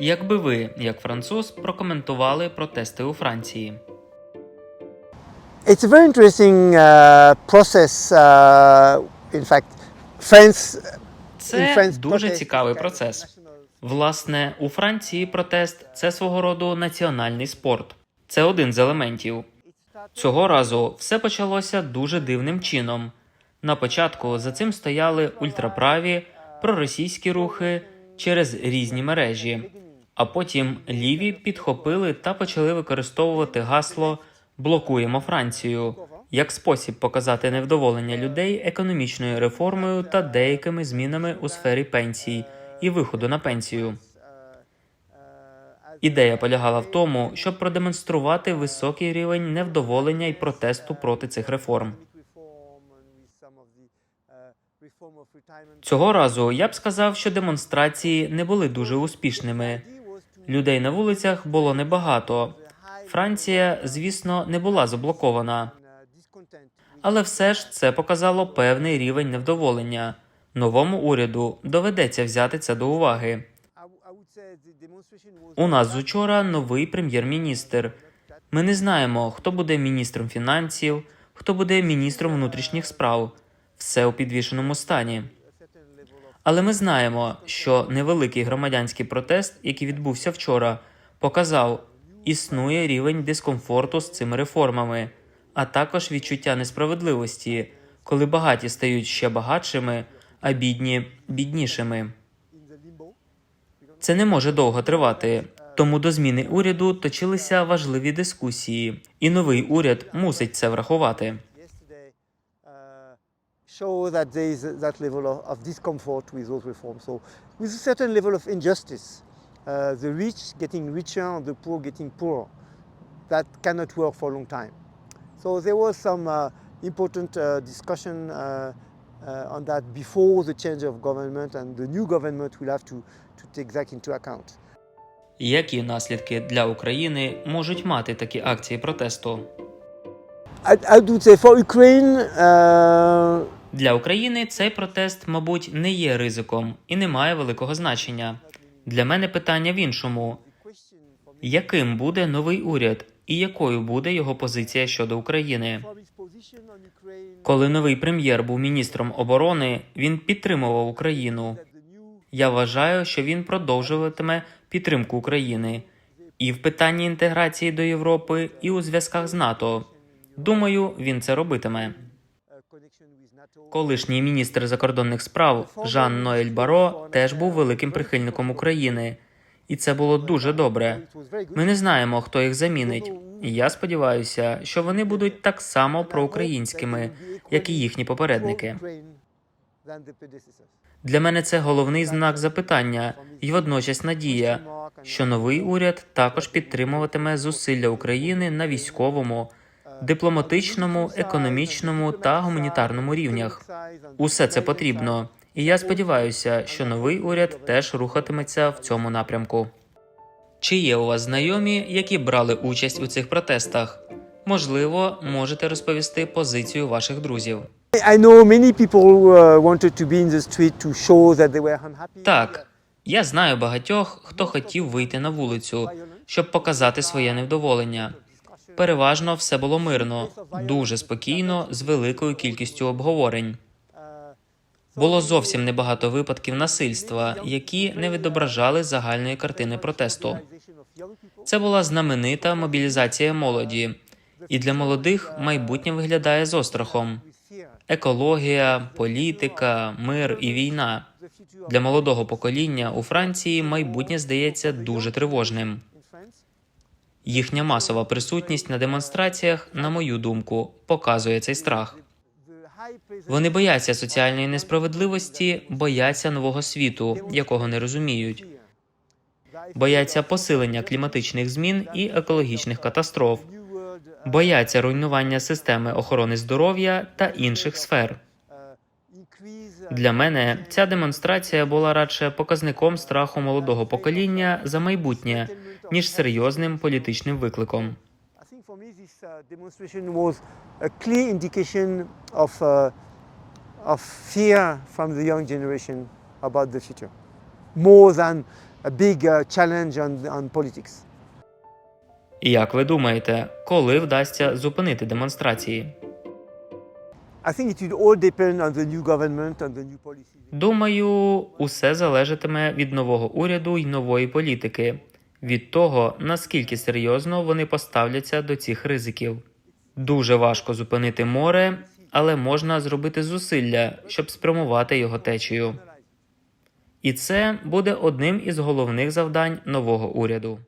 Як би ви, як француз, прокоментували протести у Франції? It's a very interesting uh, process. Uh, in fact, France. Це France дуже цікавий процес. Власне, у Франції протест це свого роду національний спорт. Це один з елементів. Цього разу все почалося дуже дивним чином. На початку за цим стояли ультраправі, проросійські рухи через різні мережі, а потім ліві підхопили та почали використовувати гасло Блокуємо Францію як спосіб показати невдоволення людей економічною реформою та деякими змінами у сфері пенсій і виходу на пенсію. Ідея полягала в тому, щоб продемонструвати високий рівень невдоволення і протесту проти цих реформ. Цього разу я б сказав, що демонстрації не були дуже успішними. Людей на вулицях було небагато. Франція, звісно, не була заблокована, але все ж це показало певний рівень невдоволення. Новому уряду доведеться взяти це до уваги. У нас з учора новий прем'єр-міністр. Ми не знаємо, хто буде міністром фінансів, хто буде міністром внутрішніх справ. Все у підвішеному стані. Але ми знаємо, що невеликий громадянський протест, який відбувся вчора, показав, існує рівень дискомфорту з цими реформами, а також відчуття несправедливості, коли багаті стають ще багатшими, а бідні біднішими. Це не може довго тривати. Тому до зміни уряду точилися важливі дискусії, і новий уряд мусить це врахувати. yesterday uh, show that there is that level of, of discomfort with those reforms. So, with a certain level of injustice, uh, the rich getting richer and the poor getting poorer, that cannot work for a long time. So, there was some uh, important uh, discussion uh, uh, on that before the change of government, and the new government will have to, to take that into account. Які наслідки для України можуть мати такі акції протесту? I, I would say for Ukraine, uh, Для України цей протест, мабуть, не є ризиком і не має великого значення. Для мене питання в іншому: яким буде новий уряд і якою буде його позиція щодо України? Коли новий прем'єр був міністром оборони, він підтримував Україну. Я вважаю, що він продовжуватиме підтримку України і в питанні інтеграції до Європи, і у зв'язках з НАТО. Думаю, він це робитиме. Колишній міністр закордонних справ Жан Ноель Баро теж був великим прихильником України, і це було дуже добре. Ми не знаємо, хто їх замінить. Я сподіваюся, що вони будуть так само проукраїнськими, як і їхні попередники. Для мене це головний знак запитання і водночас надія, що новий уряд також підтримуватиме зусилля України на військовому, дипломатичному, економічному та гуманітарному рівнях. Усе це потрібно, і я сподіваюся, що новий уряд теж рухатиметься в цьому напрямку. Чи є у вас знайомі, які брали участь у цих протестах? Можливо, можете розповісти позицію ваших друзів. Uh. Так, я знаю багатьох, хто хотів вийти на вулицю, щоб показати своє невдоволення. Переважно все було мирно, дуже спокійно, з великою кількістю обговорень. Було зовсім небагато випадків насильства, які не відображали загальної картини протесту. Це була знаменита мобілізація молоді, і для молодих майбутнє виглядає з острахом. Екологія, політика, мир і війна. Для молодого покоління у Франції майбутнє здається дуже тривожним. Їхня масова присутність на демонстраціях, на мою думку, показує цей страх. Вони бояться соціальної несправедливості, бояться нового світу, якого не розуміють, бояться посилення кліматичних змін і екологічних катастроф, бояться руйнування системи охорони здоров'я та інших сфер. Для мене ця демонстрація була радше показником страху молодого покоління за майбутнє, ніж серйозним політичним викликом. Uh, uh, more than a big uh, challenge on, on politics. І як ви думаєте, коли вдасться зупинити демонстрації? Думаю, усе залежатиме від нового уряду й нової політики, від того, наскільки серйозно вони поставляться до цих ризиків. Дуже важко зупинити море, але можна зробити зусилля, щоб спрямувати його течію. І це буде одним із головних завдань нового уряду.